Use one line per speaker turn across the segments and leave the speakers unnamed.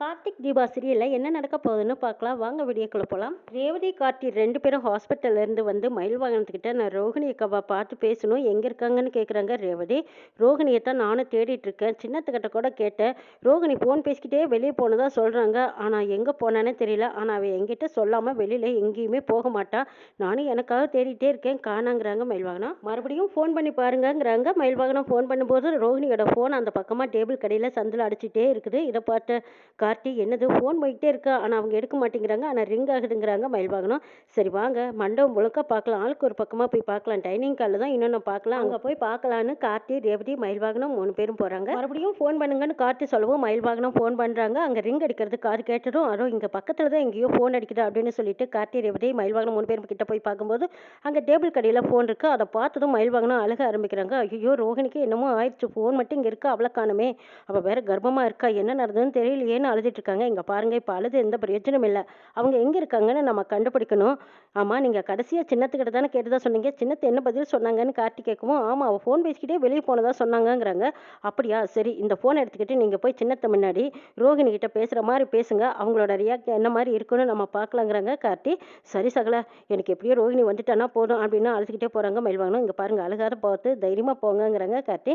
கார்த்திக் தீபா சீரியலில் என்ன நடக்க போகுதுன்னு பார்க்கலாம். வாங்க வீடியோக்குள்ள போகலாம் ரேவதி கார்த்திக் ரெண்டு பேரும் ஹாஸ்பிட்டல்லேருந்து வந்து மயில் வாகனத்துக்கிட்ட நான் ரோகிணி அக்காவை பார்த்து பேசணும். எங்கே இருக்காங்கன்னு கேட்குறாங்க ரேவதி. ரோஹிணியை தான் நானும் தேடிட்டு இருக்கேன். சின்னத்துக்கிட்ட கூட கேட்டேன். ரோகிணி ஃபோன் பேசிக்கிட்டே வெளியே போனதாக சொல்கிறாங்க ஆனால் எங்கே போனானே தெரியல. ஆனால் அவள் எங்கிட்ட சொல்லாமல் வெளியில் எங்கேயுமே போக மாட்டா. நானும் எனக்காக தேடிட்டே இருக்கேன். காணாங்கிறாங்க மயில் வாகனம். மறுபடியும் ஃபோன் பண்ணி பாருங்கங்கிறாங்க. மயில் வாகனம் ஃபோன் பண்ணும்போது ரோகிணியோட ஃபோன் அந்த பக்கமாக டேபிள் கடையில் சந்தில் அடிச்சுட்டே இருக்குது. இதை பார்த்த கார்த்தி என்னது? ஃபோன் போய்கிட்டே இருக்கா? ஆனால் அவங்க எடுக்க மாட்டேங்கிறாங்க. ஆனால் ரிங் ஆகுதுங்கிறாங்க. மயில் வாகனம். சரி வாங்க. மண்டபம் முழுக்க பார்க்கலாம். ஆளுக்கு ஒரு பக்கமாக போய் பார்க்கலாம். டைனிங் காலில் தான் இன்னொன்று பார்க்கலாம். அங்கே போய் பார்க்கலான்னு கார்த்தி ரேவதி மயில் வாகனம் மூணு பேரும் போகிறாங்க மறுபடியும் ஃபோன் பண்ணுங்கன்னு கார்த்தி சொல்லவும். மயில் வாகனம் ஃபோன் பண்ணுறாங்க அங்கே ரிங் அடிக்கிறது காது கேட்டதும் அதுவும் இங்கே பக்கத்தில் தான் எங்கேயோ ஃபோன் அடிக்குது அப்படின்னு சொல்லிட்டு கார்த்தி ரேவதி மயில் வாகனம் மூணு பேரும் கிட்ட போய் பார்க்கும்போது அங்கே டேபிள் கடையில் ஃபோன் இருக்குது அதை பார்த்ததும் மயில் வாகனம் அழுக ஆரம்பிக்கிறாங்க. ஐயோ ரோஹிணிக்கு என்னமோ ஆயிடுச்சு. ஃபோன் மட்டும் இங்கே இருக்கா? அவ்வளோ காணுமே. அவள் வேற கர்ப்பமாக இருக்கா? என்ன நடந்ததுன்னு தெரியலையேன்னு அழுதுட்டு இருக்காங்க இங்கே பாருங்க இப்போ அழுது எந்த பிரயோஜனம் இல்லை. அவங்க எங்கே இருக்காங்கன்னு நம்ம கண்டுபிடிக்கணும். ஆமாம் நீங்கள் கடைசியாக சின்னத்துக்கிட்ட தானே கேட்டதா சொன்னீங்க. சின்னத்தை என்ன பதில் சொன்னாங்கன்னு கார்த்தி கேட்கவும் ஆமாம் அவள் ஃபோன் பேசிக்கிட்டே வெளியே போனதா சொன்னாங்கங்கிறாங்க. அப்படியா சரி இந்த ஃபோனை எடுத்துக்கிட்டு நீங்கள் போய் சின்னத்தை முன்னாடி ரோகிணி கிட்ட பேசுகிற மாதிரி பேசுங்க. அவங்களோட ரியாக்ட் என்ன மாதிரி இருக்குன்னு நம்ம பார்க்கலாங்கிறாங்க. கார்த்தி சரி சகல எனக்கு எப்படியோ ரோகிணி வந்துட்டானா போதும் அப்படின்னு அழுதுகிட்டே போகிறாங்க மயில் வாகனம் இங்கே பாருங்க அழுகாத பார்த்து தைரியமாக போங்கங்கிறாங்க கார்த்தி.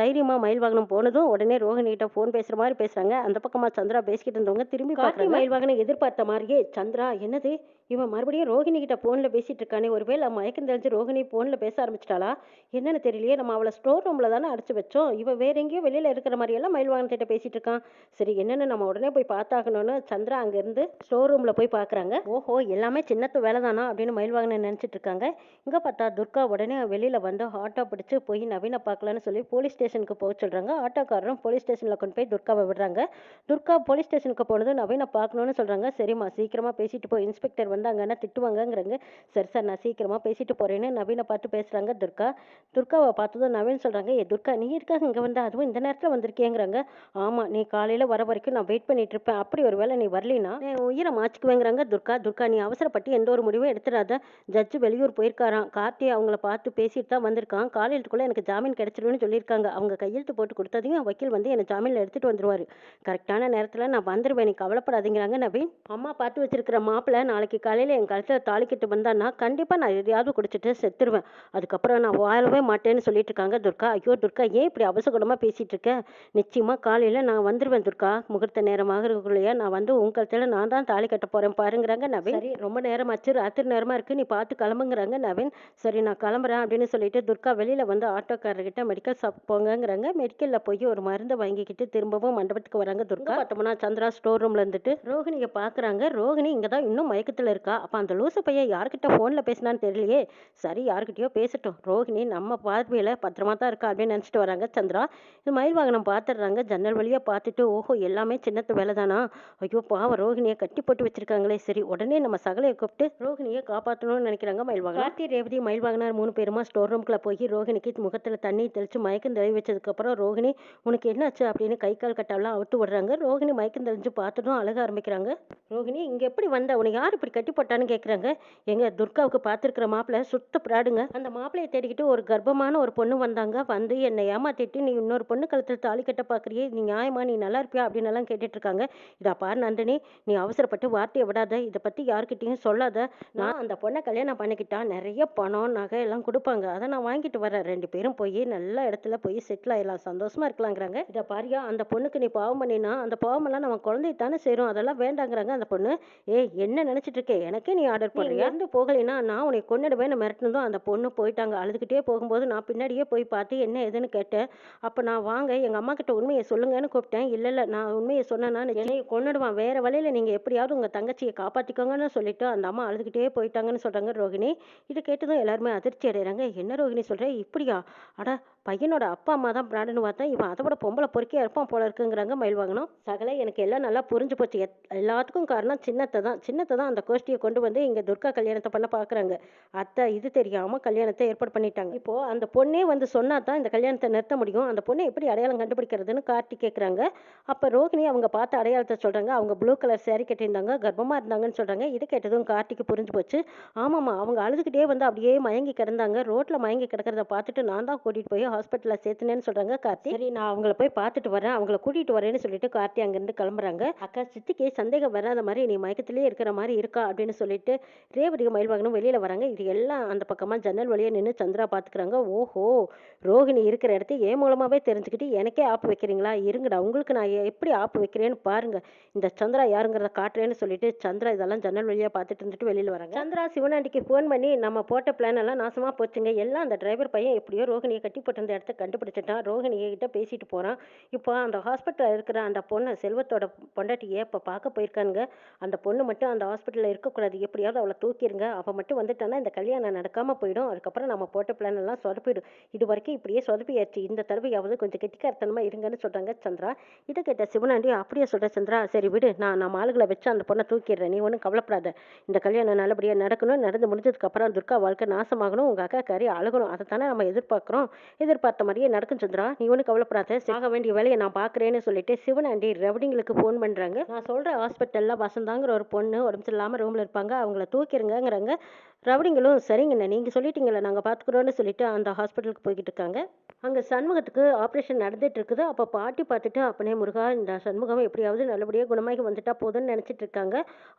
தைரியமாக மயில் வாகனம் போனதும் உடனே ரோகிணி கிட்ட ஃபோன் பேசுகிற மாதிரி பேசுகிறாங்க அந்த பக்கமாக சந்திரா பேசிக்கிட்டு இருந்தவங்க திரும்பி கார்த்தி மயில் வாகனம் எதிர்பார்த்த மாதிரியே சந்திரா என்னது? இவன் மறுபடியும் ரோகிணி கிட்ட ஃபோனில் பேசிட்டு இருக்கானே. ஒருவேளை மயக்கம் தெரிஞ்சு ரோகிணி ஃபோனில் பேச ஆரம்பிச்சிட்டாளா? என்னன்னு தெரியலையே. நம்ம அவளை ஸ்டோர் ரூமில் தானே அடைச்சி வச்சோம். இவன் வேற எங்கேயோ வெளியில் இருக்கிற மாதிரியெல்லாம் மயில் வாகனத்திட்ட பேசிட்டு இருக்கான். சரி என்னன்னு நம்ம உடனே போய் பார்த்தாகணும்னு சந்திரா அங்கேருந்து ஸ்டோர் ரூமில் போய் பார்க்குறாங்க ஓஹோ எல்லாமே சின்னத்து வேலை தானா அப்படின்னு மயில் வாகனம் நினச்சிட்டு இருக்காங்க. இங்கே பார்த்தா துர்கா உடனே வெளியில் வந்து ஆட்டோ பிடிச்சு போய் நவீனை பார்க்கலான்னு சொல்லி போலீஸ் ஸ்டேஷனுக்கு போக சொல்கிறாங்க ஆட்டோக்காரரும் போலீஸ் ஸ்டேஷனில் கொண்டு போய் துர்காவை விடுறாங்க. துர்கா போலீஸ் ஸ்டேஷனுக்கு போனது நவீனை பார்க்கணுன்னு சொல்கிறாங்க சரிம்மா சீக்கிரமாக பேசிட்டு போய் இன்ஸ்பெக்டர் வந்தாங்கன்னா திட்டுவாங்கங்கிறாங்க. சரி சார் நான் சீக்கிரமாக பேசிட்டு போகிறேன்னு நவீனை பார்த்து பேசுகிறாங்க துர்கா. துர்காவை பார்த்ததும் நவீன் சொல்கிறாங்க ஏ துர்கா நீ இருக்காங்க இங்கே வந்து? அதுவும் இந்த நேரத்தில் வந்திருக்கேங்கிறாங்க ஆமாம் நீ காலையில் வர வரைக்கும் நான் வெயிட் பண்ணிட்டு இருப்பேன். அப்படி ஒரு வேளை நீ வரலினா நான் உயிரை மாச்சிக்குவேங்கிறாங்க துர்கா. துர்கா நீ அவசரப்பட்டு எந்த ஒரு முடிவும் எடுத்துடாத. ஜட்ஜு வெளியூர் போயிருக்காராம். கார்த்தி அவங்கள பார்த்து பேசிட்டு தான் வந்திருக்கான். காலையிலத்துக்குள்ளே எனக்கு ஜாமீன் கிடைச்சிருன்னு சொல்லியிருக்காங்க. அவங்க கையெழுத்து போட்டு கொடுத்ததையும் வக்கீல் வந்து என்னை ஜாமீனில் எடுத்துகிட்டு வந்துருவார். கரெக்டான நேரத்தில் நான் வந்துடுவேன் நீ கவலைப்படாதீங்கிறாங்க. நவீன் அம்மா பார்த்து வச்சிருக்கிற மாப்பிள்ளை நாளைக்கு காலையில் என் கழுத்தில் தாலிக்கிட்டு வந்தான்னா கண்டிப்பாக நான் எதையாவது குடிச்சிட்டு செத்துருவேன். அதுக்கப்புறம் நான் வாழவே மாட்டேன்னு சொல்லிட்டு இருக்காங்க துர்கா. ஐயோ துர்கா ஏன் இப்படி அவசகுணமாக பேசிட்டு இருக்க நிச்சயமாக காலையில் நான் வந்துடுவேன் துர்கா. முகூர்த்த நேரமாக இருக்கக்குள்ளேயே நான் வந்து உன் கழுத்தில் நான் தான் தாலி கட்ட போகிறேன் பாருங்கிறாங்க நவீன். சரி ரொம்ப நேரமாச்சு ராத்திரி நேரமாக இருக்கு நீ பார்த்து கிளம்புங்கிறாங்க நவீன். சரி நான் கிளம்புறேன் அப்படின்னு சொல்லிட்டு துர்கா வெளியில் வந்து ஆட்டோக்காரர்கிட்ட மெடிக்கல் ஷாப் போங்கங்கிறாங்க. மெடிக்கலில் போய் ஒரு மருந்தை வாங்கிக்கிட்டு திரும்பவும் மண்டபத்துக்கு வராங்க துர்கா. பார்த்தோம்னா சந்திரா ஸ்டோர் ரூம்ல இருந்துட்டு ரோகிணியை பார்க்குறாங்க ரோகிணி இங்கே தான் இன்னும் மயக்கத்தில் இருக்கா? அப்போ அந்த லூசு பையன் யார்கிட்ட ஃபோனில் பேசினான்னு தெரியலையே. சரி யார்கிட்டயோ பேசட்டும். ரோகிணி நம்ம பார்வையில் பத்திரமா தான் இருக்கா? அப்படின்னு நினச்சிட்டு வராங்க சந்திரா. இது மயில் வாகனம் பார்த்துடுறாங்க ஜன்னல் வழியாக பார்த்துட்டு ஓஹோ எல்லாமே சின்னத்து வேலை தானா? ஐயோ பாவம் ரோகிணியை கட்டி போட்டு வச்சிருக்காங்களே. சரி உடனே நம்ம சகலையை கூப்பிட்டு ரோகிணியை காப்பாற்றணும்னு நினைக்கிறாங்க மயில் வாகனம். கார்த்தி ரேவதி மயில் வாகனார் மூணு பேருமா ஸ்டோர் ரூம்குள்ள போய் ரோகிணிக்கு முகத்தில் தண்ணி தெளிச்சு மயக்கம் தெளி வச்சதுக்கப்புறம் ரோகிணி உனக்கு என்னாச்சு? அப்படின்னு கை கால் கட்டாலாம் அவுட்டு விடுறாங்க. ரோஹிணி மயக்கம் தெளிஞ்சு பார்த்ததும் அழக ஆரம்பிக்கிறாங்க. ரோகிணி இங்கே எப்படி வந்த? உனக்கு யார் இப்படி கட்டி போட்டான்னு கேட்குறாங்க எங்கள் துர்காவுக்கு பார்த்துருக்குற மாப்பிள்ளை சுத்த பிராடுங்க. அந்த மாப்பிள்ளையை தேடிக்கிட்டு ஒரு கர்ப்பமான ஒரு பொண்ணு வந்தாங்க. வந்து என்னை ஏமாத்திட்டு நீ இன்னொரு பொண்ணு கழுத்தில் தாலி கட்ட பார்க்குறியே நீ நியாயமா? நீ நல்லா இருப்பியா? அப்படின்னு எல்லாம் கேட்டுட்டு இருக்காங்க இதா பாரு நந்தினி நீ அவசரப்பட்டு வார்த்தையை விடாத. இதை பற்றி யார்கிட்டயும் சொல்லாத. நான் அந்த பொண்ணை கல்யாணம் பண்ணிக்கிட்டா நிறைய பணம் நகை எல்லாம் கொடுப்பாங்க. அதை நான் வாங்கிட்டு வரேன். ரெண்டு பேரும் போய் நல்ல இடத்துல போய் செட்டில் ஆகிடலாம் சந்தோஷமா இருக்கலாங்கிறாங்க இதை பாரியா அந்த பொண்ணுக்கு நீ பாவம் பண்ணினா அந்த பாவம் பாவமெல்லாம் நம்ம குழந்தை தானே சேரும் அதெல்லாம் வேண்டாங்கிறாங்க அந்த பொண்ணு. ஏய் என்ன நினைச்சிட்டு இருக்கே எனக்கே நீ ஆர்டர் பண்ணுறியா இருந்து போகலைன்னா நான் உன்னை கொன்னிடுவேன்னு மிரட்டினதும் அந்த பொண்ணு போயிட்டாங்க. அழுதுகிட்டே போகும்போது நான் பின்னாடியே போய் பார்த்து என்ன ஏதுன்னு கேட்டேன் அப்போ நான் வாங்க எங்கள் அம்மா கிட்ட உண்மையை சொல்லுங்கன்னு கூப்பிட்டேன். இல்லை இல்லை நான் உண்மையை சொன்னேன்னா என்னை கொன்னுடுவான். வேற வழியில் நீங்கள் எப்படியாவது உங்கள் தங்கச்சியை காப்பாற்றிக்கோங்கன்னு சொல்லிட்டு அந்த அம்மா அழுதுகிட்டே போயிட்டாங்கன்னு சொல்கிறாங்க ரோகிணி. இது கேட்டதும் எல்லாருமே அதிர்ச்சி அடைகிறாங்க என்ன ரோகிணி சொல்கிறேன் இப்படியா? அட பையனோட அப்பா அம்மா தான் பிராடுன்னு பார்த்தா இவன் அதை விட பொம்பளை பொறுக்கே இருப்பான் போல இருக்குங்கிறாங்க மயில் வாங்கணும் சகல எனக்கு எல்லாம் நல்லா புரிஞ்சு போச்சு. எத்- எல்லாத்துக்கும் காரணம் சின்னத்தை தான். சின்னத்தை தான் அந்த கோஷ்டியை கொண்டு வந்து இங்கே துர்கா கல்யாணத்தை பண்ண பார்க்குறாங்க. அத்தை இது தெரியாமல் கல்யாணத்தை ஏற்பாடு பண்ணிட்டாங்க. இப்போ அந்த பொண்ணே வந்து சொன்னா தான் இந்த கல்யாணத்தை நிறுத்த முடியும். அந்த பொண்ணை எப்படி அடையாளம் கண்டுபிடிக்கிறதுன்னு கார்த்தி கேட்குறாங்க அப்போ ரோகிணி அவங்க பார்த்த அடையாளத்தை சொல்கிறாங்க அவங்க ப்ளூ கலர் சேரீ கட்டியிருந்தாங்க. கர்ப்பமாக இருந்தாங்கன்னு சொல்கிறாங்க இது கேட்டதும் கார்த்திக்கு புரிஞ்சு போச்சு. ஆமாம்மா அவங்க அழுதுகிட்டே வந்து அப்படியே மயங்கி கிடந்தாங்க. ரோட்டில் மயங்கி கிடக்கிறத பார்த்துட்டு நான் தான் கூட்டிகிட்டு போய் ஹாஸ்பிட்டலில் சேர்த்துனேன்னு சொல்கிறாங்க கார்த்தி. சரி நான் அவங்கள போய் பார்த்துட்டு வரேன். அவங்கள கூட்டிகிட்டு வரேன்னு சொல்லிட்டு கார்த்தி அங்கேருந்து கிளம்புறாங்க. அக்கா சித்திக்கு சந்தேகம் வராத மாதிரி நீ மயக்கத்திலே இருக்கிற மாதிரி இருக்கா அப்படின்னு சொல்லிட்டு மயில் வாங்கணும் வெளியில் வராங்க. இது எல்லாம் அந்த பக்கமாக ஜன்னல் வழியாக நின்று சந்திரா பார்த்துக்கிறாங்க ஓஹோ ரோஹிணி இருக்கிற இடத்த என் மூலமாகவே தெரிஞ்சுக்கிட்டு எனக்கே ஆப்பு வைக்கிறீங்களா? இருங்கடா உங்களுக்கு நான் எப்படி ஆப்பு வைக்கிறேன்னு பாருங்கள் இந்த சந்திரா யாருங்கிறத காட்டுறேன்னு சொல்லிட்டு சந்திரா இதெல்லாம் ஜன்னல் வழியாக பார்த்துட்டு இருந்துட்டு வெளியில் வராங்க. சந்திரா சிவனாண்டிக்கு ஃபோன் பண்ணி நம்ம போட்ட பிளான் எல்லாம் நாசமாக போச்சுங்க. எல்லாம் அந்த டிரைவர் பையன் எப்படியோ ரோஹிணியை கட்டி இருந்த இடத்த கண்டுபிடிச்சிட்டான் ரோஹிணியை கிட்ட பேசிட்டு போகிறான் இப்போ அந்த ஹாஸ்பிட்டலில் இருக்கிற அந்த பொண்ணை செல்வத்தோட பொண்டாட்டியை இப்போ பார்க்க போயிருக்கானுங்க. அந்த பொண்ணு மட்டும் அந்த ஹாஸ்பிட்டலில் இருக்கக்கூடாது. எப்படியாவது அவளை தூக்கிடுங்க அவள் மட்டும் வந்துட்டானா இந்த கல்யாணம் நடக்காமல் போயிடும். அதுக்கப்புறம் நம்ம போட்ட பிளான் எல்லாம் சொதப்பிடும். இது வரைக்கும் இப்படியே சொதப்பியாச்சு. இந்த தடவையாவது கொஞ்சம் கெட்டிக்காரத்தனமாக இருங்கன்னு சொல்கிறாங்க சந்திரா. இதை கேட்ட சிவனாண்டி அப்படியே சொல்கிற சந்திரா? சரி விடு. நான் நம்ம ஆளுகளை வச்சு அந்த பொண்ணை தூக்கிடுறேன். நீ ஒன்றும் கவலைப்படாத. இந்த கல்யாணம் நல்லபடியாக நடக்கணும். நடந்து முடிஞ்சதுக்கப்புறம் துர்கா வாழ்க்கை நாசமாகணும். உங்கள் அக்கா கறி அழுகணும். அதை தானே நம்ம எதிர்பார்க்குறோம். இது எதிர்பார்த்த மாதிரியே நடக்கும் சந்திரா. நீ ஒன்றும் கவலைப்படாத. ஆக வேண்டிய வேலையை நான் பார்க்குறேன்னு சொல்லிட்டு சிவனாண்டி ரவுடிங்களுக்கு ஃபோன் பண்ணுறாங்க நான் சொல்கிற ஹாஸ்பிட்டலில் வசந்தாங்கிற ஒரு பொண்ணு உடம்பு சரியில்லாமல் ரூமில் இருப்பாங்க. அவங்கள தூக்கிடுங்கங்கிறாங்க. ரவுடிங்களும் சரிங்கண்ணே நீங்கள் சொல்லிட்டீங்களே நாங்கள் பார்த்துக்குறோன்னு சொல்லிட்டு அந்த ஹாஸ்பிட்டலுக்கு போய்கிட்டு இருக்காங்க. அங்கே சண்முகத்துக்கு ஆப்ரேஷன் நடந்துட்டு இருக்குது. அப்போ பாட்டி பார்த்துட்டு அப்பனே முருகா இந்த சண்முகம் எப்படியாவது நல்லபடியாக குணமாகி வந்துட்டா போதும்னு நினச்சிட்டு இருக்காங்க.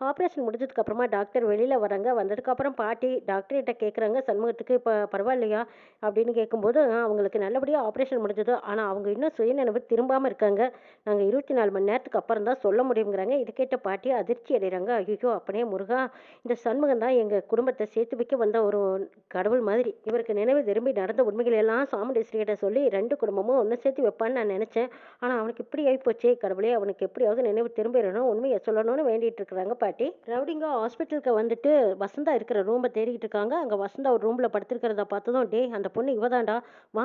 ஆப்ரேஷன் முடிஞ்சதுக்கு அப்புறமா டாக்டர் வெளியில் வராங்க. வந்ததுக்கப்புறம் பாட்டி டாக்டர்கிட்ட கேட்குறாங்க சண்முகத்துக்கு இப்போ பரவாயில்லையா? அப்படின்னு கேட்கும்போது அவங்க அவங்களுக்கு நல்லபடியாக ஆப்ரேஷன் முடிஞ்சது. ஆனால் அவங்க இன்னும் சுயநினைவு திரும்பாமல் இருக்காங்க. நாங்கள் இருபத்தி நாலு மணி நேரத்துக்கு அப்புறம் தான் சொல்ல முடியுங்கிறாங்க. இதை கேட்ட பாட்டி அதிர்ச்சி அடைகிறாங்க ஐயோ அப்பனே முருகா இந்த சண்முகம் தான் எங்கள் குடும்பத்தை சேர்த்து வைக்க வந்த ஒரு கடவுள் மாதிரி. இவருக்கு நினைவு திரும்பி நடந்த உண்மைகள் எல்லாம் சாமுண்டேஸ்வரிகிட்ட சொல்லி ரெண்டு குடும்பமும் ஒன்று சேர்த்து வைப்பான்னு நான் நினச்சேன். ஆனால் அவனுக்கு இப்படி ஆகிப்போச்சே கடவுளே அவனுக்கு எப்படியாவது நினைவு திரும்பிடணும் உண்மையை சொல்லணும்னு வேண்டிட்டு இருக்கிறாங்க பாட்டி. ரவுடிங்க ஹாஸ்பிட்டலுக்கு வந்துட்டு வசந்தா இருக்கிற ரூமை தேடிக்கிட்டு இருக்காங்க. அங்கே வசந்தா ஒரு ரூமில் படுத்திருக்கிறத பார்த்ததும் டே அந்த பொண்ணு இவதாண்டா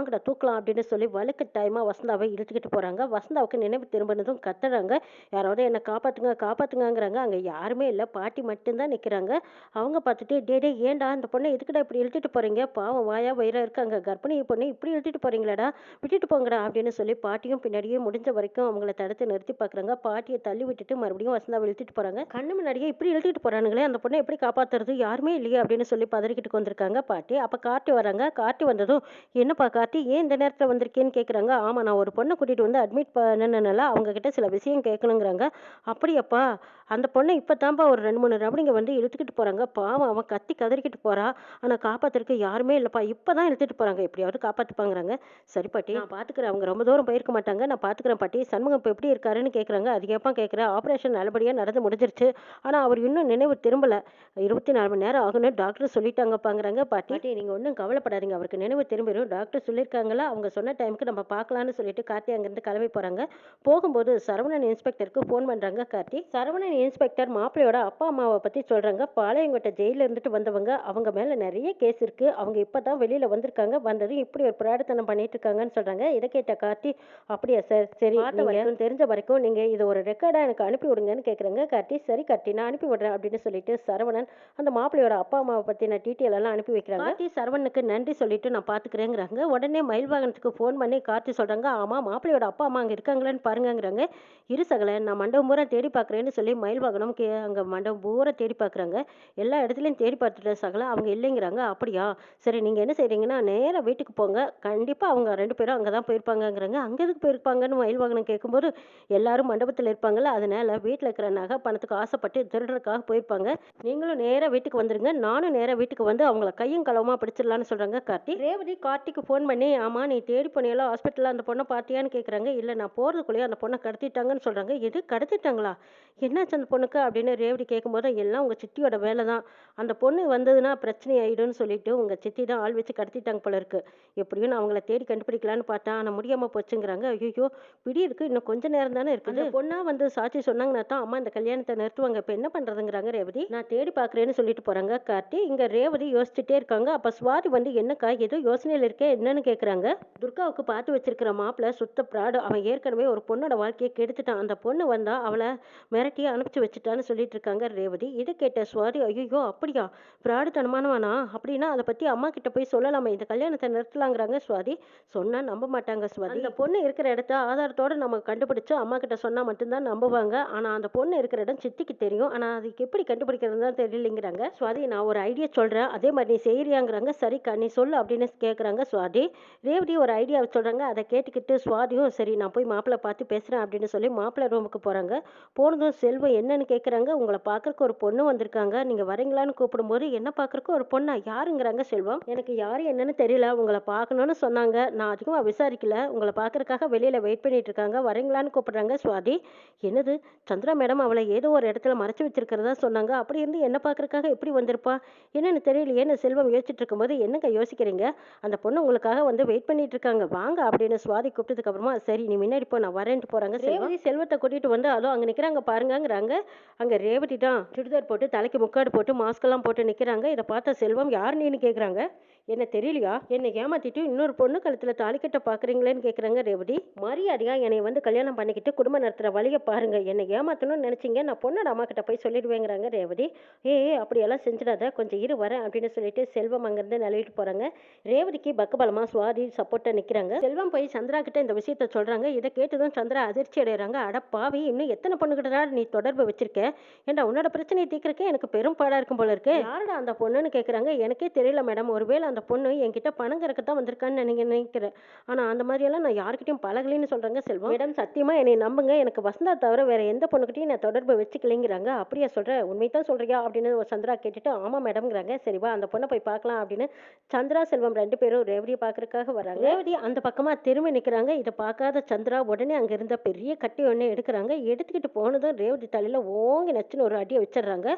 வாங்கடா தூக்கலாம் அப்படின்னு சொல்லி வலுக்கட்டாயமாக வசந்தாவை இழுத்துக்கிட்டு போகிறாங்க வசந்தாவுக்கு நினைவு திரும்பினதும் கத்துறாங்க. யாராவது என்னை காப்பாற்றுங்க காப்பாற்றுங்கிறாங்க அங்கே யாருமே இல்லை. பாட்டி மட்டும்தான் நிற்கிறாங்க அவங்க பார்த்துட்டு டே டே ஏன்டா இந்த பொண்ணை எதுக்குடா இப்படி இழுத்துட்டு போகிறீங்க பாவம் வாயா வயிறா இருக்காங்க கர்ப்பிணி பொண்ணு இப்படி இழுத்துட்டு போகிறீங்களாடா விட்டுட்டு போங்கடா அப்படின்னு சொல்லி பாட்டியும் பின்னாடியே முடிஞ்ச வரைக்கும் அவங்கள தடுத்து நிறுத்தி பார்க்குறாங்க பாட்டியை தள்ளி விட்டுட்டு மறுபடியும் வசந்தாவை இழுத்துட்டு போகிறாங்க கண்ணு முன்னாடியே இப்படி இழுத்துட்டு போகிறானுங்களே அந்த பொண்ணை எப்படி காப்பாற்றுறது யாருமே இல்லையே அப்படின்னு சொல்லி பதறிக்கிட்டு வந்திருக்காங்க பாட்டி. அப்போ காட்டி வராங்க. காட்டி வந்ததும் என்னப்பா பாட்டி ஏன் இந்த நேரத்தில் வந்திருக்கேன்னு கேட்குறாங்க ஆமாம் நான் ஒரு பொண்ணை கூட்டிகிட்டு வந்து அட்மிட் பண்ணனால அவங்கக்கிட்ட சில விஷயம் கேட்கணுங்கிறாங்க அப்படியாப்பா. அந்த பொண்ணை இப்போ தான்ப்பா ஒரு ரெண்டு மூணு ரவுடிங்க வந்து இழுத்துக்கிட்டு போகிறாங்க பாவம் அவன் கத்தி கதறிக்கிட்டு போகிறா ஆனால் காப்பாற்றுறதுக்கு யாருமே இல்லைப்பா. இப்போ தான் இழுத்துட்டு போகிறாங்க எப்படியாவது காப்பாற்றுப்பாங்கிறாங்க சரி பாட்டி நான் பார்த்துக்கிறேன் அவங்க ரொம்ப தூரம் போயிருக்க மாட்டாங்க. நான் பார்த்துக்கிறேன் பாட்டி. சண்முகம் இப்போ எப்படி இருக்காருன்னு கேட்குறாங்க அது ஏப்பா கேட்குறேன் ஆப்ரேஷன் நல்லபடியாக நடந்து முடிஞ்சிருச்சு. ஆனால் அவர் இன்னும் நினைவு திரும்பலை. இருபத்தி நாலு மணி நேரம் ஆகும்னு டாக்டர் சொல்லிட்டாங்கப்பாங்கிறாங்க பாட்டி. பாட்டி நீங்கள் ஒன்றும் கவலைப்படாதீங்க. அவருக்கு நினைவு திரும்பிடும் டாக்டர் சொல்லியிருக்காங்களா? அவங்க சொன்ன டைமுக்கு நம்ம பார்க்கலான்னு சொல்லிட்டு கார்த்தி அங்கேருந்து கிளம்பி போகிறாங்க போகும்போது சரவணன் இன்ஸ்பெக்டருக்கு ஃபோன் பண்ணுறாங்க கார்த்தி. சரவணன் இன்ஸ்பெக்டர் மாப்பிள்ளையோட அப்பா அம்மாவை பற்றி சொல்கிறாங்க பாளையங்கோட்டை ஜெயிலில் இருந்துட்டு வந்தவங்க அவங்க மேலே நிறைய கேஸ் இருக்குது அவங்க இப்போ தான் வெளியில் வந்திருக்காங்க. வந்ததும் இப்படி ஒரு பிராடத்தனம் பண்ணிட்டு இருக்காங்கன்னு சொல்கிறாங்க இதை கேட்ட கார்த்தி அப்படியா சார் சரி வரைக்கும் தெரிஞ்ச வரைக்கும் நீங்கள் இதை ஒரு ரெக்கார்டாக எனக்கு அனுப்பி விடுங்கன்னு கேட்குறாங்க கார்த்தி சரி கார்த்தி நான் அனுப்பி விடுறேன் அப்படின்னு சொல்லிட்டு சரவணன் அந்த மாப்பிள்ளையோட அப்பா அம்மாவை பற்றின டீட்டெயில் எல்லாம் அனுப்பி வைக்கிறாங்க. கார்த்தி சரவணனுக்கு நன்றி சொல்லிட்டு நான் பார்த்துக்கிறேங்கிறாங்க உடனே மயில்வாகனத்துக்கு ஃபோன் பண்ணி கார்த்தி சொல்கிறாங்க ஆமாம் மாப்பிள்ளையோட அப்பா அம்மா அங்கே இருக்காங்களான்னு பாருங்கங்கிறாங்க. இரு சகல நான் மண்டபம் பூரா தேடி பார்க்குறேன்னு சொல்லி மயில்வாகனம் கே அங்கே மண்டபம் பூரா தேடி பார்க்குறாங்க. எல்லா இடத்துலையும் தேடி பார்த்துட்ட சகல அவங்க இல்லைங்கிறாங்க. அப்படியா? சரி நீங்கள் என்ன செய்கிறீங்கன்னா நேராக வீட்டுக்கு போங்க. கண்டிப்பாக அவங்க ரெண்டு பேரும் அங்கே தான் போயிருப்பாங்கங்கிறாங்க. அங்கே எதுக்கு போயிருப்பாங்கன்னு மயில்வாகனம் கேட்கும்போது எல்லாரும் மண்டபத்தில் இருப்பாங்கல்ல. அதனால வீட்டில் இருக்கிற நகை பணத்துக்கு ஆசைப்பட்டு திருடுறதுக்காக போயிருப்பாங்க. நீங்களும் நேராக வீட்டுக்கு வந்துடுங்க நானும் நேராக வீட்டுக்கு வந்து அவங்கள கையும் களவமாக பிடிச்சிடலான்னு சொல்கிறாங்க கார்த்தி. ரேவதி கார்த்திக்கு ஃபோன் பண்ணி ஆமாம் நீ தேடி போனியெல்லாம் ஹாஸ்பிட்டலில் அந்த பொண்ணை பார்த்தியான்னு கேட்குறாங்க இல்லை நான் போகிறதுக்குள்ளேயே அந்த பொண்ணை கடத்திட்டாங்கன்னு சொல்கிறாங்க எது கடத்திட்டாங்களா? என்னாச்சு அந்த பொண்ணுக்கு அப்படின்னு ரேவதி கேட்கும்போது எல்லாம் உங்கள் சித்தியோட வேலை தான் அந்த பொண்ணு வந்ததுன்னா பிரச்சனை ஆயிடும்னு சொல்லிட்டு உங்கள் சித்தி தான் ஆள் வச்சு கடத்திட்டாங்க போல இருக்கு. எப்படியும் நான் அவங்கள தேடி கண்டுபிடிக்கலான்னு பார்த்தேன். ஆனால் முடியாமல் போச்சுங்கிறாங்க. ஐயோ பிடி இருக்கு. இன்னும் கொஞ்ச நேரம் தானே இருக்குது பொண்ணா வந்து சாட்சி சொன்னாங்கன்னா தான் அம்மா இந்த கல்யாணத்தை நிறுத்துவாங்க. இப்போ என்ன பண்ணுறதுங்கிறாங்க ரேவதி. நான் தேடி பார்க்குறேன்னு சொல்லிட்டு போகிறாங்க கார்த்தி இங்கே ரேவதி யோசிச்சுட்டே இருக்காங்க. அப்போ சுவாதி வந்து என்னக்கா ஏதோ யோசனையில் இருக்கே என்னன்னு கேட்குறாங்க துர்காவுக்கு பார்த்து வச்சிருக்கிற மாப்பிள்ள சுத்த ப்ராடு. அவன் ஏற்கனவே ஒரு பொண்ணோட வாழ்க்கையை கெடுத்துட்டான். அந்த பொண்ணு வந்தா அவளை மிரட்டி மிரட்டி அனுப்பிச்சு வச்சுட்டான்னு சொல்லிட்டு இருக்காங்க ரேவதி. இதை கேட்ட சுவாதி ஐயோ அப்படியா? பிராடுத்தனமானவனா? அப்படின்னா அதை பற்றி அம்மா கிட்ட போய் சொல்லலாமே. இந்த கல்யாணத்தை நிறுத்தலாங்கிறாங்க சுவாதி. சொன்னால் நம்ப மாட்டாங்க சுவாதி. அந்த பொண்ணு இருக்கிற இடத்த ஆதாரத்தோட நம்ம கண்டுபிடிச்சு அம்மா கிட்ட சொன்னால் மட்டும்தான் நம்புவாங்க. ஆனால் அந்த பொண்ணு இருக்கிற இடம் சித்திக்கு தெரியும். ஆனால் அதுக்கு எப்படி கண்டுபிடிக்கிறது தான் தெரியலைங்கிறாங்க. சுவாதி நான் ஒரு ஐடியா சொல்கிறேன் அதே மாதிரி நீ செய்கிறியாங்கிறாங்க சரிக்கா நீ சொல்லு அப்படின்னு கேட்குறாங்க சுவாதி. ரேவதி ஒரு ஐடியா சொல்கிறாங்க அதை கேட்டுக்கிட்டு சுவாதியும் சரி நான் போய் மாப்பிள்ளை பார்த்து பேசுகிறேன் அப்படின்னு சொல்லி மாப்பிள்ளை ரூமுக்கு போகிறாங்க போனதும் செல்வம் என்னன்னு கேட்குறாங்க உங்களை பார்க்கறக்கு ஒரு பொண்ணு வந்திருக்காங்க. நீங்கள் வரீங்களான்னு கூப்பிடும்போது என்ன பார்க்கறக்கு ஒரு பொண்ணா? யாருங்கிறாங்க செல்வம்? எனக்கு யார் என்னன்னு தெரியல. உங்களை பார்க்கணும்னு சொன்னாங்க. நான் அதிகமாக விசாரிக்கல. உங்களை பார்க்கறக்காக வெளியில் வெயிட் பண்ணிட்டு இருக்காங்க. வரீங்களான்னு கூப்பிடுறாங்க சுவாதி. என்னது? சந்திரா மேடம் அவளை ஏதோ ஒரு இடத்துல மறைச்சு வச்சிருக்கிறதா சொன்னாங்க. அப்படி இருந்து என்ன பார்க்கறக்காக எப்படி வந்திருப்பா? என்னன்னு தெரியலையேன்னு செல்வம் யோசிச்சுட்டு இருக்கும்போது என்னங்க யோசிக்கிறீங்க? அந்த பொண்ணு உங்களுக்காக வந்து வெயிட் பண்ணிட்டு இருக்காங்க. வாங்க அப்படின்னு சுவாதி கூப்பிட்டதுக்கு அப்புறமா சரி நீ முன்னாடி போ. நான் வரேன்ட்டு போறாங்க செல்வத்தை கூட்டிட்டு வந்து அதோ அங்க நிக்கிறாங்க பாருங்கங்கிறாங்க அங்க ரேவதி தான் சுடிதார் போட்டு தலைக்கு முக்காடு போட்டு மாஸ்க் எல்லாம் போட்டு நிக்கிறாங்க. இதை பார்த்த செல்வம் யார் நீன்னு கேக்குறாங்க. என்ன தெரியலையா? என்னை ஏமாத்திட்டு இன்னொரு பொண்ணு கழுத்துல தாலி கட்ட பாக்குறீங்களேன்னு கேக்குறாங்க ரேவதி. மரியாதையாக என்னை வந்து கல்யாணம் பண்ணிக்கிட்டு குடும்பம் நடத்துற வழியை பாருங்க. என்னை ஏமாத்தணும்னு நினைச்சீங்க நான் பொண்ணோட அம்மா கிட்ட போய் சொல்லிடுவேங்கிறாங்க ரேவதி. ஏ அப்படியெல்லாம் செஞ்சிடாத. கொஞ்சம் இரு வரேன் அப்படின்னு சொல்லிட்டு செல்வம் அங்கிருந்து நழுவிட்டு போறாங்க. ரேவதிக்கு பக்கபலமா சுவாதி சப்போர்ட்டாக நிக்கிறாங்க. செல்வம் போய் சந்திரா கிட்ட இந்த விஷயத்த சொல்றாங்க. இதை கேட்டதும் சந்திரா அதிர்ச்சி அடைகிறாங்க அட பாவி இன்னும் எத்தனை பொண்ணுகிட்டடா நீ தொடர்பு வச்சிருக்க. ஏண்டா உன்னோட பிரச்சனையை தீர்க்கறக்கே எனக்கு பெரும் பாடா இருக்கும் போல இருக்கு. யாருடா அந்த பொண்ணுன்னு கேக்குறாங்க? எனக்கே தெரியல மேடம். ஒருவேளை அந்த பொண்ணு என்கிட்ட பணம் கறக்க தான் வந்திருக்கான்னு நினைக்க நினைக்கிறேன். ஆனா அந்த மாதிரி எல்லாம் நான் யார்கிட்டயும் பழகலைன்னு சொல்றாங்க செல்வம். மேடம் சத்தியமா என்னை நம்புங்க. எனக்கு வசந்தா தவிர வேற எந்த பொண்ணுகிட்டயும் நான் தொடர்பு வச்சுக்கலைங்கிறாங்க. அப்படியா சொல்ற? உண்மை தான் சொல்றியா? அப்படின்னு சந்திரா கேட்டுட்டு ஆமா மேடம்ங்கிறாங்க. சரி வா அந்த பொண்ணை போய் பார்க்கலாம் அப்படின்னு சந்திரா செல்வம் ரெண்டு பேரும் ரேவதியை பார்க்கறதுக்காக வராங்க. ரேவதி அந்த பக்கமா திரும்பி நிக்கிறாங்க. இதை பார்க்காத சந்திரா உடனே அங்க இருந்த பெரிய கட்டி ஒண்ணு எடுக்கிறாங்க. எடுத்துக்கிட்டு போனதும் ரேவதி தலையில ஓங்கி நச்சுன்னு ஒரு அடியை வச்சிடுறாங்க.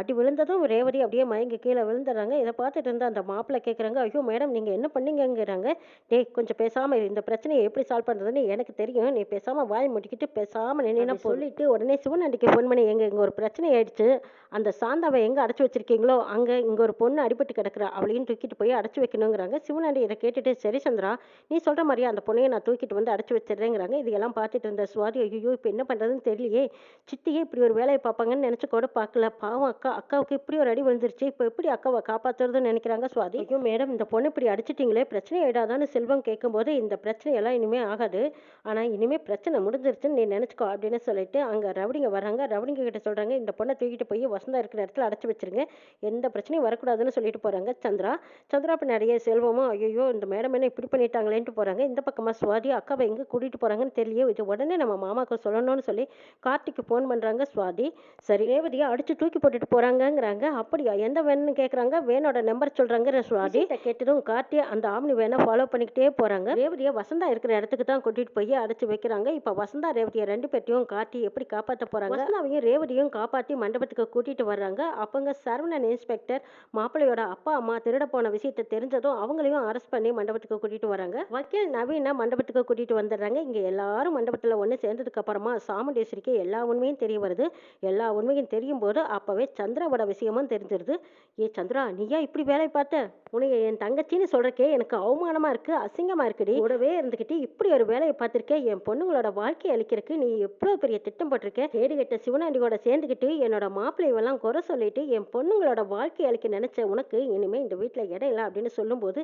அடி விழுந்ததும் ரேவதி அப்படியே மயங்கி கீழே விழுந்துடுறாங்க. இதை பார்த்துட்டு இருந்த அந்த மாப்பிள்ளை கேட்குறாங்க ஐயோ மேடம் நீங்க என்ன பண்ணீங்கங்கிறாங்க. டேய் கொஞ்சம் பேசாம இரு. இந்த பிரச்சனையை எப்படி சால்வ் பண்றதுன்னு எனக்கு தெரியும். நீ பேசாம வாய் முடிக்கிட்டு பேசாம நின்னா சொல்லிட்டு உடனே சிவனாண்டிக்கு ஃபோன் பண்ணி எங்க இங்க ஒரு பிரச்சனை ஆயிடுச்சு. அந்த சாந்தாவை எங்க அடைச்சு வச்சிருக்கீங்களோ? அங்க இங்க ஒரு பொண்ணு அடிபட்டு கிடக்குறா. அவளையும் தூக்கிட்டு போய் அடைச்சு வைக்கணுங்கிறாங்க. சிவனாண்டி இதை கேட்டுட்டு சரி சந்திரா நீ சொல்ற மாதிரியே அந்த பொண்ணையை நான் தூக்கிட்டு வந்து அடைச்சு வச்சிடுறேங்கிறாங்க. இதெல்லாம் பார்த்துட்டு இருந்த சுவாதி ஐயோ இப்போ என்ன பண்றதுன்னு தெரியலையே. சித்தியே இப்படி ஒரு வேலையை பார்ப்பாங்கன்னு நினச்சி கூட பார்க்கல. பாவம் அக்கா அக்காவுக்கு இப்படி ஒரு அடி விழுந்துருச்சு. இப்போ எப்படி அக்காவை காப்பாற்றுறதுன்னு நினைக்கிறாங்க சுவாதி? ஐயோ மேடம் இந்த பொண்ணு இப்படி அடிச்சிட்டீங்களே. பிரச்சனை ஆயிடாதான்னு செல்வம் கேட்கும்போது இந்த பிரச்சனையெல்லாம் இனிமே ஆகாது. ஆனால் இனிமேல் பிரச்சனை முடிஞ்சிருச்சுன்னு நீ நினச்சிக்கோ அப்படின்னு சொல்லிட்டு அங்கே ரவுடிங்க வராங்க ரவுடிங்க கிட்ட சொல்கிறாங்க இந்த பொண்ணை தூக்கிட்டு போய் வசந்தா இருக்கிற இடத்துல அடைச்சி வச்சிருங்க. எந்த பிரச்சனையும் வரக்கூடாதுன்னு சொல்லிட்டு போகிறாங்க சந்திரா. சந்திரா பின்னாடியே செல்வமும் ஐயோ இந்த மேடம் என்ன இப்படி பண்ணிட்டாங்களேன்ட்டு போகிறாங்க இந்த பக்கமா சுவாதி அக்காவை எங்கே கூட்டிகிட்டு போகிறாங்கன்னு தெரியல இது உடனே நம்ம மாமாவுக்கு சொல்லணும்னு சொல்லி கார்த்திக்கு ஃபோன் பண்றாங்க சுவாதி. சரி ரேவதியை அடிச்சு தூக்கி போட்டுட்டு போறாங்கங்கிறாங்க. அப்படியா எந்த வேணும்னு கேக்குறாங்க? வேனோட நம்பர் சொல்றாங்க சுவாதி. கேட்டதும் கார்த்தி அந்த ஆம்னி வேனை ஃபாலோ பண்ணிக்கிட்டே போறாங்க. ரேவதியை வசந்தா இருக்கிற இடத்துக்கு தான் கூட்டிட்டு போய் அடைச்சு வைக்கிறாங்க. இப்ப வசந்தா ரேவதியை ரெண்டு பேர்த்தையும் கார்த்தி எப்படி காப்பாத்த போறாங்க? வசந்தாவையும் ரேவதியும் காப்பாத்தி மண்டபத்துக்கு கூட்டிட்டு வர்றாங்க. அப்பங்க சரவணன் இன்ஸ்பெக்டர் மாப்பிள்ளையோட அப்பா அம்மா திருட போன விஷயத்தை தெரிஞ்சதும் அவங்களையும் அரெஸ்ட் பண்ணி மண்டபத்துக்கு கூட்டிட்டு வராங்க வக்கீல் நவீன மண்டபத்துக்கு கூட்டிட்டு வந்துடுறாங்க. இங்க எல்லாரும் மண்டபத்துல ஒண்ணு சேர்ந்ததுக்கு அப்புறமா சாமுண்டேஸ்வரிக்கு எல்லா உண்மையும் தெரிய வருது. எல்லா உண்மையும் தெரியும் போது அப்பவே சந்திராவோட விஷயமும் தெரிஞ்சிருது. ஏ சந்திரா நீயா இப்படி வேலை பார்த்த? உனக்கு என் தங்கச்சின்னு சொல்றக்கே எனக்கு அவமானமா இருக்கு அசிங்கமா இருக்குடி. கூடவே இருந்துகிட்டு இப்படி ஒரு வேலையை பார்த்துருக்கேன் என் பொண்ணுங்களோட வாழ்க்கையை அழிக்கிறதுக்கு நீ எவ்வளவு பெரிய திட்டம் போட்டிருக்க. கேடு கெட்ட சிவனாண்டியோட சேர்ந்துக்கிட்டு என்னோட மாப்பிள்ளைவெல்லாம் குறை சொல்லிட்டு என் பொண்ணுங்களோட வாழ்க்கையை அழிக்க நினைச்ச உனக்கு இனிமே இந்த வீட்டுல இடம் இல்லை அப்படின்னு சொல்லும்போது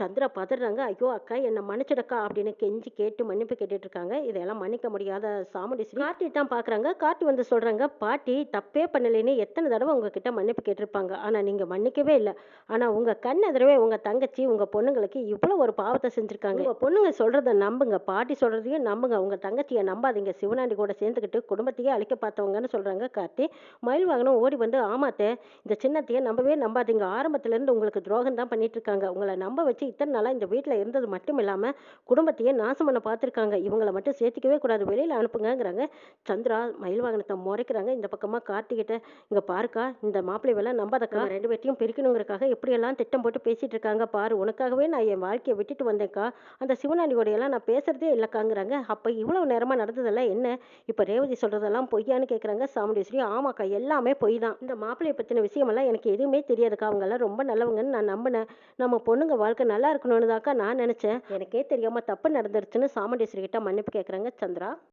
சந்திரா பதறாங்க. ஐயோ அக்கா என்னை மன்னிச்சிடக்கா அப்படின்னு கெஞ்சி கேட்டு மன்னிப்பு கேட்டுட்டு இருக்காங்க. இதெல்லாம் மன்னிக்க முடியாத சாமுண்டீஸ்வரி கார்த்தி தான் பாக்குறாங்க. கார்த்தி வந்து சொல்றாங்க பாட்டி தப்பே பண்ணலைன்னு எத்தனை தடவை உங்ககிட்ட மன்னிப்பு கேட்டிருப்பாங்க? ஆனா நீங்க மன்னிக்கவே இல்லை. ஆனா உங்க கண் எதிரவே உங்க தங்கச்சி உங்க பொண்ணுங்களுக்கு இவ்வளவு ஒரு பாவத்தை செஞ்சிருக்காங்க. உங்க பொண்ணுங்க சொல்றத நம்புங்க. பாட்டி சொல்றதையும் நம்புங்க. உங்க தங்கச்சியை நம்பாதீங்க. சிவனாண்டி கூட சேர்ந்துக்கிட்டு குடும்பத்தையே அழிக்க பார்த்தவங்கன்னு சொல்றாங்க கார்த்தி. மயில் வாகனம் ஓடி வந்து ஆமாத்தே இந்த சின்னத்தையே நம்பவே நம்பாதீங்க. ஆரம்பத்துல இருந்து உங்களுக்கு துரோகம் தான் பண்ணிட்டு இருக்காங்க உங்களை நம்ப வச்சு இத்தனை நாளா இந்த வீட்டுல இருந்தது மட்டும் இல்லாம குடும்பத்தையே நாசம் பண்ண பார்த்திருக்காங்க. இவங்கள மட்டும் சேர்த்துக்கவே கூடாது. வெளியில அனுப்புங்கங்கிறாங்க. சந்திரா மயில் வாகனத்தை முறைக்கிறாங்க. இந்த பக்கமா கார்த்திகிட்ட இங்க பாருக்கா இந்த மாப்பிள்ளை எல்லாம் நம்பாதக்கா ரெண்டு பேர்த்தையும் பிரிக்கணுங்கிறக்காக எப்படியெல்லாம் திட்டம் போட்டு பேசிட்டு இருக்காங்க பாரு. உனக்காகவே நான் என் வாழ்க்கையை விட்டுட்டு வந்தேன்க்கா. அந்த சிவனாண்டியோட எல்லாம் நான் பேசுறதே இல்லக்காங்கிறாங்க. அப்ப இவ்வளவு நேரமா நடந்ததெல்லாம் என்ன? இப்ப ரேவதி சொல்றதெல்லாம் பொய்யான்னு கேக்குறாங்க. சாமுண்டீஸ்வரி ஆமாக்கா எல்லாமே பொய் தான். இந்த மாப்பிள்ளைய பத்தின விஷயமெல்லாம் எனக்கு எதுவுமே தெரியாதுக்கா. அவங்க எல்லாம் ரொம்ப நல்லவங்கன்னு நான் நம்பினேன். நம்ம பொண்ணுங்க வாழ்க்கை நல்லா இருக்கணும்னு தாக்கா நான் நினைச்சேன். எனக்கே தெரியாம தப்பு நடந்துருச்சுன்னு சாமுண்டீஸ்வரி கிட்ட மன்னிப்பு கேக்குறாங்க சந்திரா.